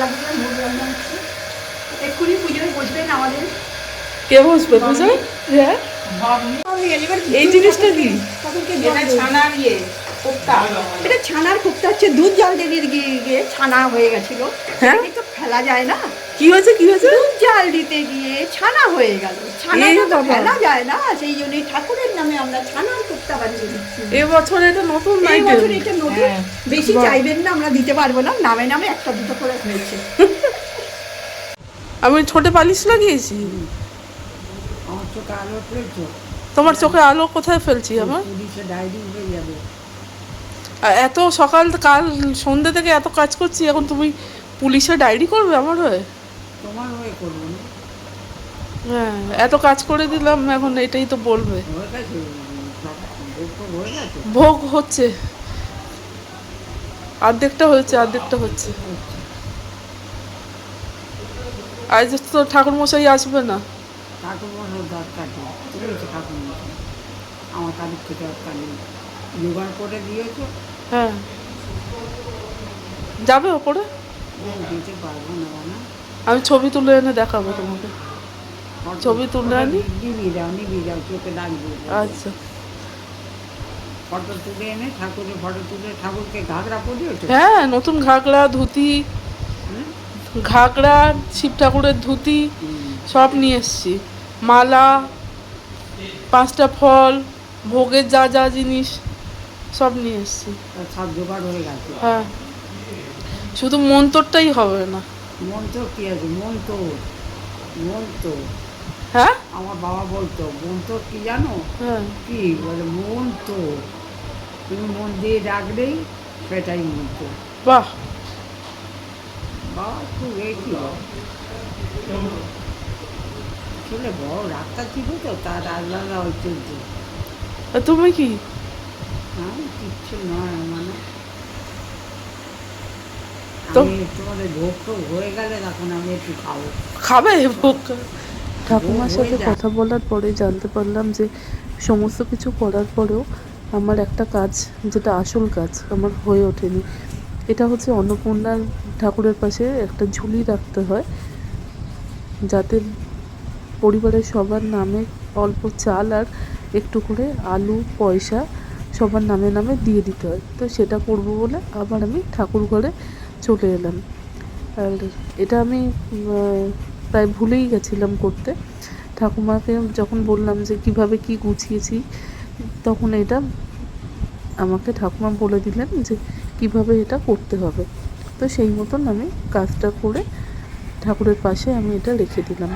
লাগিয়ে ভোগ রান্না এক্ষুনি পুজোয় বসবেন আমাদের। কে বসবে পুজোয়? হ্যাঁ? এই জিনিসটা কি? ছানার ইয়ে কোপ্তা। এটা ছানার কুপ্তা হচ্ছে দুধ জল দিয়ে গিয়ে গিয়ে ছানা হয়ে গেছিল। হ্যাঁ? তো ফেলা যায় না। কি হয়েছে কি হয়েছে? দুধ জাল দিতে গিয়ে ছানা হয়ে গেল। ছানা তো। ফেলা যায় না সেই ঠাকুরের নামে আমরা ছানার কুপ্তা বানিয়ে দিচ্ছি। এবছর এটা নতুন এটা নতুন। হ্যাঁ। বেশি চাইবেন না আমরা দিতে পারব না নামে নামে একটা দুটো করে হয়েছে। আমি ছোটে পালিশ লাগিয়েছি। তোমার চোখে আলো কোথায় ফেলছি আমার? এত সকাল কাল সন্ধ্যে থেকে এত কাজ করছি এখন তুমি পুলিশে ডায়েরি করবে আমার হয়ে? তোমার হয়ে করব না। হ্যাঁ এত কাজ করে দিলাম এখন এটাই তো বলবে। হয়ে ভোগ হয়ে হচ্ছে। অর্ধেকটা হয়েছে অর্ধেকটা হচ্ছে। আজ তো ঠাকুর মশাই আসবে না। ঠাকুর মশার দরকার ঠাকুর মশাই আমার তারিখ থেকে দরকার নেই। জোগাড় করে দিয়েছ? হ্যাঁ। যাবে ওপরে? পারব না না। আমি ছবি তুলে এনে দেখাবো তোমাকে। ছবি তুলে আনি? নিবি যাও নিবি যাও চোখে লাগবে আচ্ছা। ফটো তুলে এনে ঠাকুরের ফটো তুলে ঠাকুরকে ঘাগরা পরিয়েছো হ্যাঁ নতুন ঘাগড়া ধুতি ঘাগড়া শিব ঠাকুরের ধুতি সব নিয়ে এসছি। মালা পাঁচটা ফল ভোগের যা যা জিনিস সব নিয়ে এসছি। হ্যাঁ। শুধু মন্তরটাই হবে না। মন তো কি আছে? মন তো মন তো হ্যাঁ? আমার বাবা বলতো মন তো কি জানো? হ্যাঁ কি? বলে মন তো তুমি মন দিয়ে ডাকলেই সেটাই মন তো বাহ! বাবা খুব এই ছিল ছেলে বড় রাস্তা ছিল তো তার আলাদা আর তুমি কি? হ্যাঁ কিচ্ছু নয় মানে তো- খাবে। ভোগ? ঠাকুমার সাথে কথা বলার পরে জানতে পারলাম যে সমস্ত কিছু করার পরেও আমার একটা কাজ যেটা আসল কাজ আমার হয়ে ওঠেনি। এটা হচ্ছে অন্নপূর্ণার ঠাকুরের পাশে একটা ঝুলি রাখতে হয় যাতে পরিবারের সবার নামে অল্প চাল আর একটু করে আলু পয়সা সবার নামে নামে দিয়ে দিতে হয়। তো সেটা করব বলে আবার আমি ঠাকুর ঘরে চলে এলাম। আর এটা আমি প্রায় ভুলেই গেছিলাম করতে। ঠাকুমাকে যখন বললাম যে কীভাবে কি গুছিয়েছি, তখন এটা আমাকে ঠাকুমা বলে দিলেন যে কীভাবে এটা করতে হবে। তো সেই মতন আমি কাজটা করে ঠাকুরের পাশে আমি এটা রেখে দিলাম।